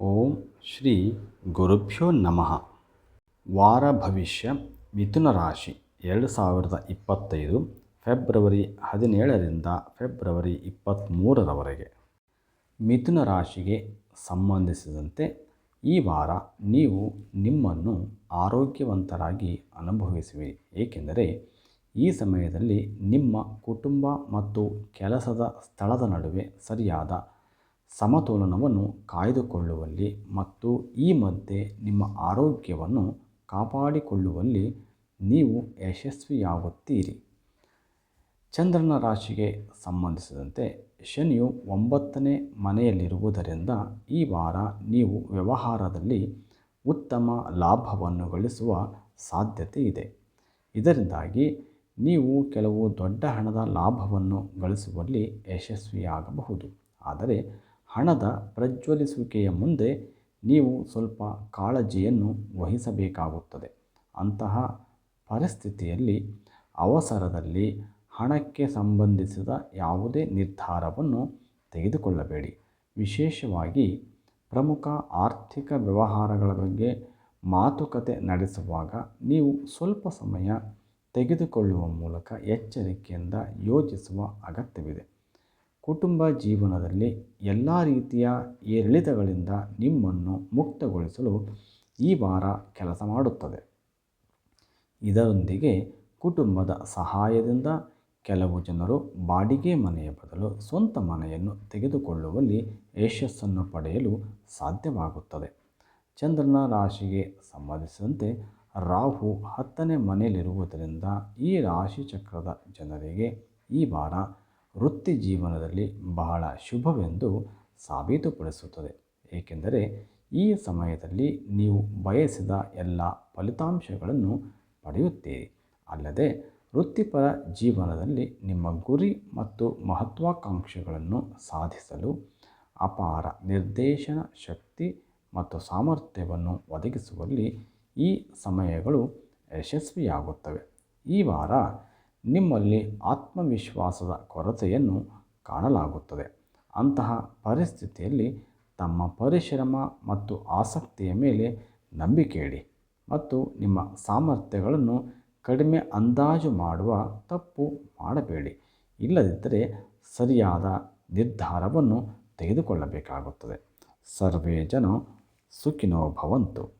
ಓಂ ಶ್ರೀ ಗುರುಭ್ಯೋ ನಮಃ. ವಾರ ಭವಿಷ್ಯ, ಮಿಥುನ ರಾಶಿ, ಎರಡು ಸಾವಿರದ ಇಪ್ಪತ್ತೈದು, ಫೆಬ್ರವರಿ ಹದಿನೇಳರಿಂದ ಫೆಬ್ರವರಿ ಇಪ್ಪತ್ತ್ಮೂರರವರೆಗೆ ಮಿಥುನ ರಾಶಿಗೆ ಸಂಬಂಧಿಸಿದಂತೆ ಈ ವಾರ ನೀವು ನಿಮ್ಮನ್ನು ಆರೋಗ್ಯವಂತರಾಗಿ ಅನುಭವಿಸುವಿರಿ ಏಕೆಂದರೆ ಈ ಸಮಯದಲ್ಲಿ ನಿಮ್ಮ ಕುಟುಂಬ ಮತ್ತು ಕೆಲಸದ ಸ್ಥಳದ ನಡುವೆ ಸರಿಯಾದ ಸಮತೋಲನವನ್ನು ಕಾಯ್ದುಕೊಳ್ಳುವಲ್ಲಿ ಮತ್ತು ಈ ಮಧ್ಯೆ ನಿಮ್ಮ ಆರೋಗ್ಯವನ್ನು ಕಾಪಾಡಿಕೊಳ್ಳುವಲ್ಲಿ ನೀವು ಯಶಸ್ವಿಯಾಗುತ್ತೀರಿ. ಚಂದ್ರನ ರಾಶಿಗೆ ಸಂಬಂಧಿಸಿದಂತೆ ಶನಿಯು ಒಂಬತ್ತನೇ ಮನೆಯಲ್ಲಿರುವುದರಿಂದ ಈ ವಾರ ನೀವು ವ್ಯವಹಾರದಲ್ಲಿ ಉತ್ತಮ ಲಾಭವನ್ನು ಗಳಿಸುವ ಸಾಧ್ಯತೆ ಇದೆ. ಇದರಿಂದಾಗಿ ನೀವು ಕೆಲವು ದೊಡ್ಡ ಹಣದ ಲಾಭವನ್ನು ಗಳಿಸುವಲ್ಲಿ ಯಶಸ್ವಿಯಾಗಬಹುದು. ಆದರೆ ಹಣದ ಪ್ರಜ್ವಲಿಸುವಿಕೆಯ ಮುಂದೆ ನೀವು ಸ್ವಲ್ಪ ಕಾಳಜಿಯನ್ನು ವಹಿಸಬೇಕಾಗುತ್ತದೆ. ಅಂತಹ ಪರಿಸ್ಥಿತಿಯಲ್ಲಿ ಅವಸರದಲ್ಲಿ ಹಣಕ್ಕೆ ಸಂಬಂಧಿಸಿದ ಯಾವುದೇ ನಿರ್ಧಾರವನ್ನು ತೆಗೆದುಕೊಳ್ಳಬೇಡಿ. ವಿಶೇಷವಾಗಿ ಪ್ರಮುಖ ಆರ್ಥಿಕ ವ್ಯವಹಾರಗಳ ಬಗ್ಗೆ ಮಾತುಕತೆ ನಡೆಸುವಾಗ ನೀವು ಸ್ವಲ್ಪ ಸಮಯ ತೆಗೆದುಕೊಳ್ಳುವ ಮೂಲಕ ಎಚ್ಚರಿಕೆಯಿಂದ ಯೋಚಿಸುವ ಅಗತ್ಯವಿದೆ. ಕುಟುಂಬ ಜೀವನದಲ್ಲಿ ಎಲ್ಲ ರೀತಿಯ ಏರಿಳಿತಗಳಿಂದ ನಿಮ್ಮನ್ನು ಮುಕ್ತಗೊಳಿಸಲು ಈ ವಾರ ಕೆಲಸ ಮಾಡುತ್ತದೆ. ಇದರೊಂದಿಗೆ ಕುಟುಂಬದ ಸಹಾಯದಿಂದ ಕೆಲವು ಜನರು ಬಾಡಿಗೆ ಮನೆಯ ಬದಲು ಸ್ವಂತ ಮನೆಯನ್ನು ತೆಗೆದುಕೊಳ್ಳುವಲ್ಲಿ ಯಶಸ್ಸನ್ನು ಪಡೆಯಲು ಸಾಧ್ಯವಾಗುತ್ತದೆ. ಚಂದ್ರನ ರಾಶಿಗೆ ಸಂಬಂಧಿಸಿದಂತೆ ರಾಹು ಹತ್ತನೇ ಮನೆಯಲ್ಲಿರುವುದರಿಂದ ಈ ರಾಶಿ ಚಕ್ರದ ಜನರಿಗೆ ಈ ವಾರ ವೃತ್ತಿ ಜೀವನದಲ್ಲಿ ಬಹಳ ಶುಭವೆಂದು ಸಾಬೀತುಪಡಿಸುತ್ತದೆ. ಏಕೆಂದರೆ ಈ ಸಮಯದಲ್ಲಿ ನೀವು ಬಯಸಿದ ಎಲ್ಲ ಫಲಿತಾಂಶಗಳನ್ನು ಪಡೆಯುತ್ತೀರಿ. ಅಲ್ಲದೆ ವೃತ್ತಿಪರ ಜೀವನದಲ್ಲಿ ನಿಮ್ಮ ಗುರಿ ಮತ್ತು ಮಹತ್ವಾಕಾಂಕ್ಷೆಗಳನ್ನು ಸಾಧಿಸಲು ಅಪಾರ ನಿರ್ದೇಶನ ಶಕ್ತಿ ಮತ್ತು ಸಾಮರ್ಥ್ಯವನ್ನು ಒದಗಿಸುವಲ್ಲಿ ಈ ಸಮಯಗಳು ಯಶಸ್ವಿಯಾಗುತ್ತವೆ. ಈ ವಾರ ನಿಮ್ಮಲ್ಲಿ ಆತ್ಮವಿಶ್ವಾಸದ ಕೊರತೆಯನ್ನು ಕಾಣಲಾಗುತ್ತದೆ. ಅಂತಹ ಪರಿಸ್ಥಿತಿಯಲ್ಲಿ ತಮ್ಮ ಪರಿಶ್ರಮ ಮತ್ತು ಆಸಕ್ತಿಯ ಮೇಲೆ ನಂಬಿಕೆ ಇಡಿ ಮತ್ತು ನಿಮ್ಮ ಸಾಮರ್ಥ್ಯಗಳನ್ನು ಕಡಿಮೆ ಅಂದಾಜು ಮಾಡುವ ತಪ್ಪು ಮಾಡಬೇಡಿ. ಇಲ್ಲದಿದ್ದರೆ ಸರಿಯಾದ ನಿರ್ಧಾರವನ್ನು ತೆಗೆದುಕೊಳ್ಳಬೇಕಾಗುತ್ತದೆ. ಸರ್ವೇ ಜನ ಸುಖಿನೋ ಭವಂತು.